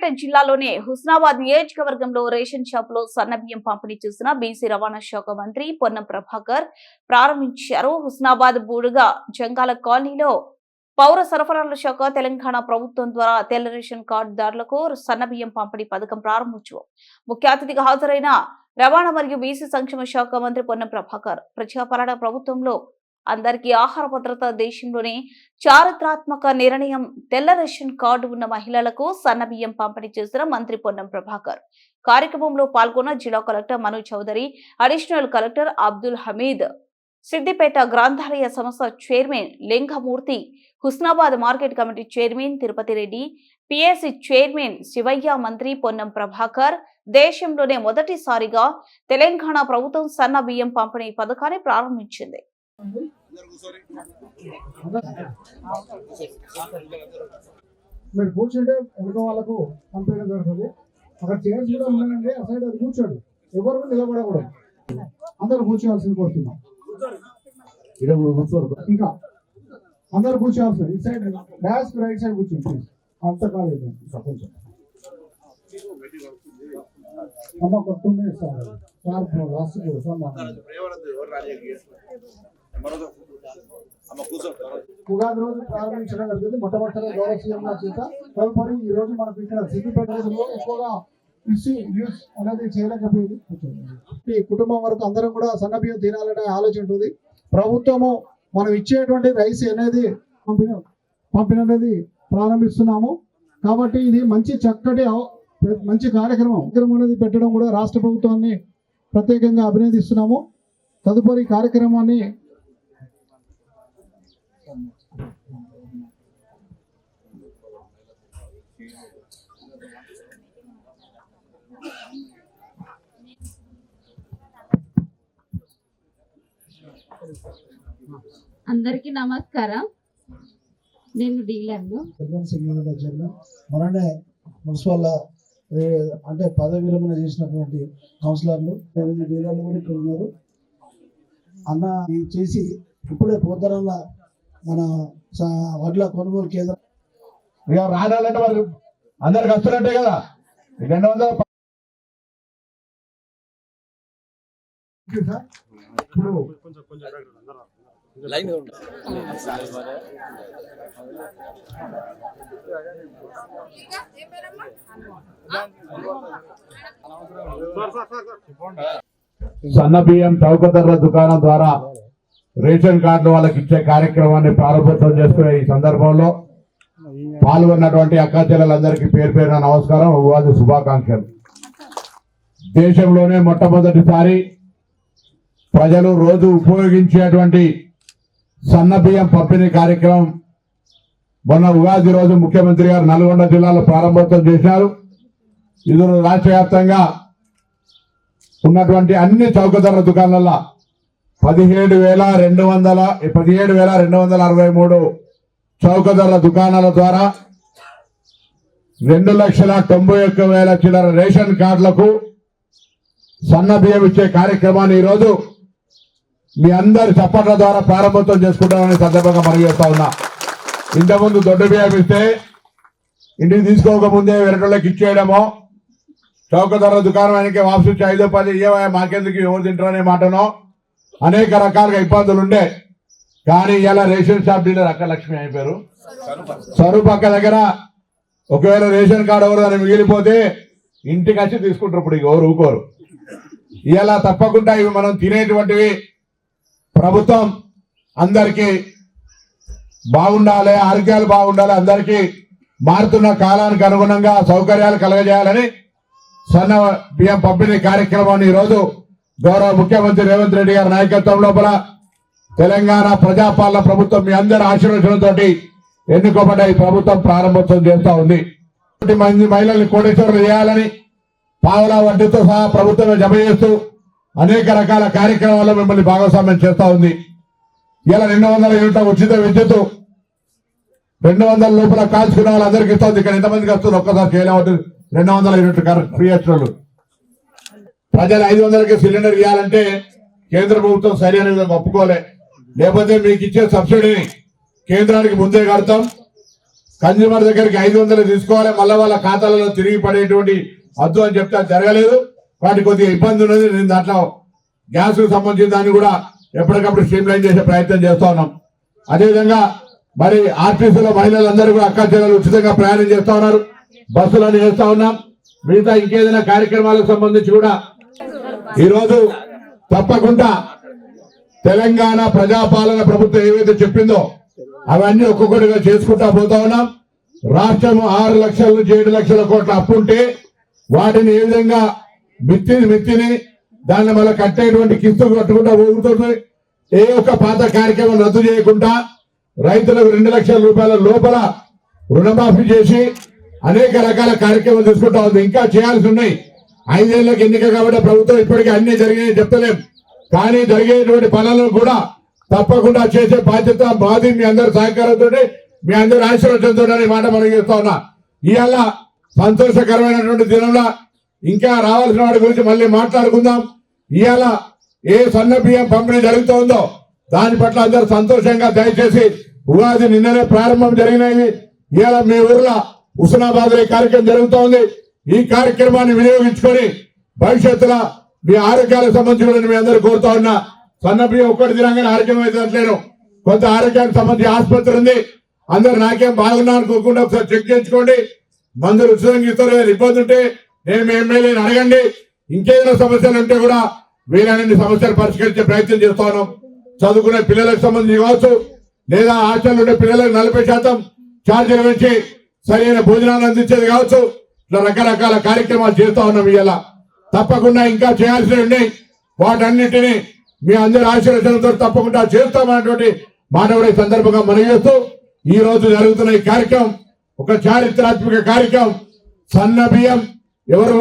సిద్దిపేట జిల్లాలోనే హుస్నాబాద్ నియోజకవర్గంలో రేషన్ షాప్లో సన్నబియ్యం పంపిణీ చేసిన బీసీ రవాణా శాఖ మంత్రి పొన్నం ప్రభాకర్ ప్రారంభించారు. హుస్నాబాద్ బూడుగా జంగాల కాలనీలో పౌర సరఫరాల శాఖ తెలంగాణ ప్రభుత్వం ద్వారా తెల్ల రేషన్ కార్డుదారులకు సన్నబియ్యం పంపిణీ పథకం ప్రారంభోత్సవం. ముఖ్య అతిథిగా హాజరైన రవాణా మరియు బీసీ సంక్షేమ శాఖ మంత్రి పొన్నం ప్రభాకర్ ప్రజాపాలన ప్రభుత్వంలో అందరికీ ఆహార భద్రత దేశంలోనే చారిత్రాత్మక నిర్ణయం తెల్ల రేషన్ కార్డు ఉన్న మహిళలకు సన్న బియ్యం పంపిణీ చేసిన మంత్రి పొన్నం ప్రభాకర్. కార్యక్రమంలో పాల్గొన్న జిల్లా collector Manu Chowdary additional collector Abdul Hameed Siddipet గ్రంథాలయ సంస్థ chairman Lingamurthy Husnabad market committee chairman Tirupati Reddy PSC chairman Shivaiah మంత్రి పొన్నం ప్రభాకర్. దేశంలోనే మొదటిసారిగా తెలంగాణ ప్రభుత్వం సన్న బియ్యం పంపిణీ పథకాన్ని ప్రారంభించింది. మీరు కూర్చుంటే వెనుక వాళ్ళకు పంపించడం జరుగుతుంది. అక్కడ చైర్స్ కూడా ఉన్నాయండి ఆ సైడ్ అది కూర్చోండి. ఎవరు నిలబడకూడదు. అందరు కూర్చోవాల్సింది కోరుతున్నాం. ఇంకా అందరు కూర్చోవాల్సింది. ఈ సైడ్ డాష్ రైట్ సైడ్ కూర్చోండి ప్లీజ్ అంత ఇంకా కొంచెం అమ్మ కొట్టుండే సార్. సార్ లాస్ట్ ఉగాది రోజు ప్రారంభించడం జరిగింది. మొట్టమొదటిగా గౌరవ సీఎం గారి చేత. తదుపరి ఈ రోజు మనకు ఇక్కడ సిద్దిపేట ఎక్కువగా ఇష్యూ యూస్ అనేది చేయలేకపోయింది ఈ కుటుంబం వరకు అందరం కూడా సన్నబియ్యం తినాలనే ఆలోచన ఉంటుంది. ప్రభుత్వము మనం ఇచ్చేటువంటి రైస్ అనేది పంపిణ పంపిణ అనేది ప్రారంభిస్తున్నాము. కాబట్టి ఇది మంచి చక్కటి మంచి కార్యక్రమం. కార్యక్రమం అనేది పెట్టడం కూడా రాష్ట్ర ప్రభుత్వాన్ని ప్రత్యేకంగా అభినందిస్తున్నాము. తదుపరి కార్యక్రమాన్ని అందరికీ నమస్కారం. నేను డీలర్ను. చైర్మన్ సింగల్ మొన్ననే మున్సిపల్ అంటే పదవి విరమణ చేసినటువంటి కౌన్సిలర్లు డీలర్లు కూడా ఇక్కడ ఉన్నారు. అన్న ఇది చేసి ఇప్పుడే పోతారన్న మన స- వడ్ల కొనుగోలు కేంద్రం. ఇక రానాలంటే వాళ్ళు అందరికి వస్తున్నట్టే కదా. రెండు వందల సన్న బియ్యం చౌక ధరల దుకాణం ద్వారా రేషన్ కార్డులు వాళ్ళకి ఇచ్చే కార్యక్రమాన్ని ప్రారంభోత్సవం చేసుకునే ఈ సందర్భంలో పాల్గొన్నటువంటి అక్కా చెల్లెలందరికీ పేరు పేరున నమస్కారం ఉగాది శుభాకాంక్షలు. దేశంలోనే మొట్టమొదటిసారి ప్రజలు రోజు ఉపయోగించేటువంటి సన్న బియ్యం పంపిణీ కార్యక్రమం మొన్న ఉగాది రోజు ముఖ్యమంత్రి గారు నల్గొండ జిల్లాలో ప్రారంభోత్సవం చేశారు. ఇది రాష్ట్ర వ్యాప్తంగా ఉన్నటువంటి అన్ని చౌక దుకాణాల్లో దుకాణాల పదిహేడు వేల రెండు వందల పదిహేడు వేల రెండు వందల అరవై మూడు చౌక ధరల దుకాణాల ద్వారా రెండు లక్షల తొంభై ఒక్క వేల చిల్లర రేషన్ కార్డులకు సన్న బియ్యం ఇచ్చే కార్యక్రమాన్ని ఈరోజు మీ అందరి చప్పట్ల ద్వారా ప్రారంభోత్సవం చేసుకుంటామని సందర్భంగా మనం చేస్తా ఉన్నా. ఇంతకుముందు దొడ్డు బియ్యం ఇస్తే ఇంటికి తీసుకోకముందే వెరటోళ్ళకి ఇచ్చేయడమో. చౌక ధరల దుకాణం ఆయనకి వాపసు వచ్చి ఐదో పది ఇయ్యవా మాకెందుకు? ఎవరు తింటారనే మాటనో. అనేక రకాలుగా ఇబ్బందులు ఉండే. కానీ ఇలా రేషన్ షాప్ డీలర్ అక్క లక్ష్మి అయిపోయారు స్వరూప్ అక్క దగ్గర ఒకవేళ రేషన్ కార్డు ఎవరు అని మిగిలిపోతే ఇంటికి వచ్చి తీసుకుంటారు ఇప్పుడు ఇక ఎవరు ఊకోరు. ఇలా తప్పకుండా ఇవి మనం తినేటువంటివి. ప్రభుత్వం అందరికీ బాగుండాలి ఆరోగ్యాలు బాగుండాలి అందరికీ మారుతున్న కాలానికి అనుగుణంగా సౌకర్యాలు కలగజేయాలని సన్న బియ్యం పంపిణీ కార్యక్రమాన్ని ఈరోజు గౌరవ ముఖ్యమంత్రి రేవంత్ రెడ్డి గారి నాయకత్వం లోపల తెలంగాణ ప్రజాపాలన ప్రభుత్వం మీ అందరి ఆశీర్వచనంతో ఎన్నుకోబడ్డ ఈ ప్రభుత్వం ప్రారంభోత్సవం చేస్తా ఉంది. మంది మహిళల్ని కోటేశ్వరులు చేయాలని పావుల వడ్డీతో సహా ప్రభుత్వమే జమ చేస్తూ అనేక రకాల కార్యక్రమాల్లో మిమ్మల్ని భాగస్వామ్యం చేస్తా ఉంది. ఇలా రెండు వందల యూనిట్ల ఉచిత విద్యుత్ రెండు వందల లోపల కాల్చుకున్న వాళ్ళందరికీ ఇస్తుంది ఇక్కడ ఎంతమందికి వస్తుంది ఒక్కసారి చేయలేము రెండు వందల యూనిట్లు కరెక్ట్. ఫ్రీ వచ్చిన ప్రజలు ఐదు వందలకి సిలిండర్ ఇవ్వాలంటే కేంద్ర ప్రభుత్వం సరైన విధంగా ఒప్పుకోలే. లేకపోతే మీకు ఇచ్చే సబ్సిడీని కేంద్రానికి ముందే కడతాం. కన్జ్యూమర్ దగ్గరికి ఐదు వందలు తీసుకోవాలి. మళ్ళీ వాళ్ళ ఖాతాలలో తిరిగి పడేటువంటి అద్దు అని చెప్తే జరగలేదు. వాటి కొద్దిగా ఇబ్బంది ఉన్నది. నేను దాంట్లో గ్యాస్కు సంబంధించిన దాన్ని కూడా ఎప్పటికప్పుడు స్ట్రీమ్ లైన్ చేసే ప్రయత్నం చేస్తా ఉన్నాం. అదేవిధంగా మరి ఆర్టీసీలో మహిళలందరూ కూడా అక్క చెల్లెలు ఉచితంగా ప్రయాణం చేస్తా ఉన్నారు. బస్సులను చేస్తా ఉన్నాం. మిగతా ఇంకేదైనా కార్యక్రమాలకు సంబంధించి కూడా ఈరోజు తప్పకుండా తెలంగాణ ప్రజాపాలన ప్రభుత్వం ఏవైతే చెప్పిందో అవన్నీ ఒక్కొక్కటిగా చేసుకుంటా పోతా ఉన్నాం. రాష్ట్రం ఆరు లక్షల నుంచి ఏడు లక్షల కోట్ల అప్పు ఉంటే వాటిని ఏ విధంగా మిత్తిని మిత్తిని దాన్ని మళ్ళీ కట్టేటువంటి కిస్తు కట్టుకుంటా ఊగుతుంది ఏ ఒక్క పాత కార్యక్రమం రద్దు చేయకుండా రైతులకు రెండు లక్షల రూపాయల లోపల రుణమాఫీ చేసి అనేక రకాల కార్యక్రమాలు తీసుకుంటా ఉంది. ఇంకా చేయాల్సి ఉన్నాయి. ఐదేళ్ళకు ఎన్నిక కాబట్టి ప్రభుత్వం ఇప్పటికీ అన్ని జరిగాయని చెప్తలేం. కానీ జరిగేటువంటి పనులను కూడా తప్పకుండా చేసే బాధ్యత బాధి మీ అందరి సహకారంతో మీ అందరి ఆశీర్వచనంతో అనే మాట మనం చేస్తా ఉన్నా. ఇవాళ సంతోషకరమైనటువంటి దినంలో ఇంకా రావాల్సిన వాటి గురించి మళ్ళీ మాట్లాడుకుందాం. ఇవాళ ఏ సన్న బియ్యం పంపిణీ జరుగుతుందో దాని పట్ల అందరూ సంతోషంగా దయచేసి ఉగాది నిన్ననే ప్రారంభం జరిగినవి ఇవాళ మీ ఊర్లో హుస్నాబాద్ కార్యక్రమం జరుగుతోంది. ఈ కార్యక్రమాన్ని వినియోగించుకొని భవిష్యత్తులో మీ ఆరోగ్యాలకు సంబంధించిన మీ అందరూ కోరుతా ఉన్నా. సన్నబియ్యం ఒక్కటి తినగానే ఆరోగ్యం అయితే అంటలేను కొంత ఆరోగ్యానికి సంబంధించి ఆసుపత్రి ఉంది. అందరు నాకేం బాగున్నా అనుకోకుండా ఒకసారి చెక్ చేయించుకోండి. మందులు ఉచితంగా ఇస్తారు ఇబ్బంది ఉంటే నేను ఎమ్మెల్యేని అడగండి. ఇంకేదైనా సమస్యలు ఉంటే కూడా వీలైనన్ని సమస్యలు పరిష్కరించే ప్రయత్నం చేస్తా ఉన్నాం. చదువుకునే పిల్లలకు సంబంధించి కావచ్చు లేదా హాస్టల్ ఉండే పిల్లలకు నలభై శాతం ఛార్జీలు పెంచి సరైన భోజనాలు అందించేది కావచ్చు. ఇట్లా రకరకాల కార్యక్రమాలు చేస్తూ ఉన్నాం ఇవాళ తప్పకుండా ఇంకా చేయాల్సినవి ఉన్నాయి. వాటన్నిటిని మీ అందరి ఆశీర్వచనంతో తప్పకుండా చేస్తామన్నటువంటి మానవుడి సందర్భంగా మనం చేస్తూ ఈ రోజు జరుగుతున్న ఈ కార్యక్రమం ఒక చారిత్రాత్మక కార్యక్రమం. సన్న బియ్యం ఎవరు